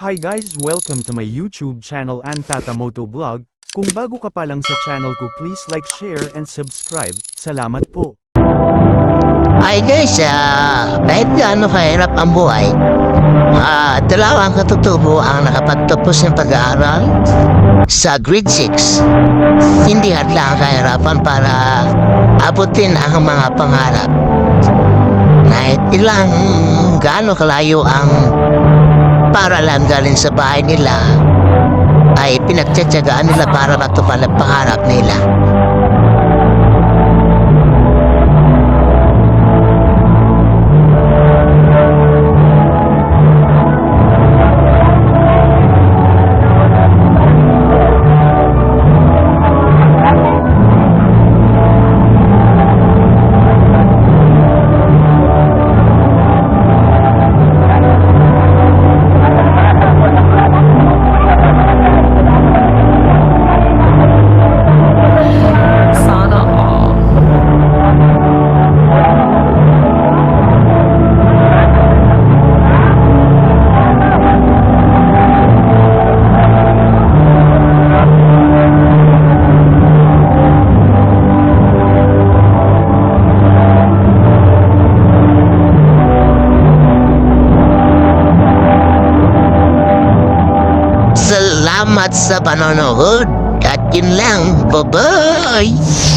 Hi guys, welcome to my YouTube channel Antata Moto Vlog. Kung bago ka pa lang sa channel ko please like, share, and subscribe. Salamat po. Ay guys, ah, kahit gaano kahirap ang buhay, ah, dalawang katutubo ang nakapagtapos ng pag-aaral sa grade 6. Hindi hadla ang kahirapan para abutin ang mga pangarap. Kahit ilang gaano kalayo ang paralan galing sa bahay nila, ay pinagtsatsagaan nila para matupad ang pangarap nila. Salamat sa panonood. At yun lang. Bye-bye!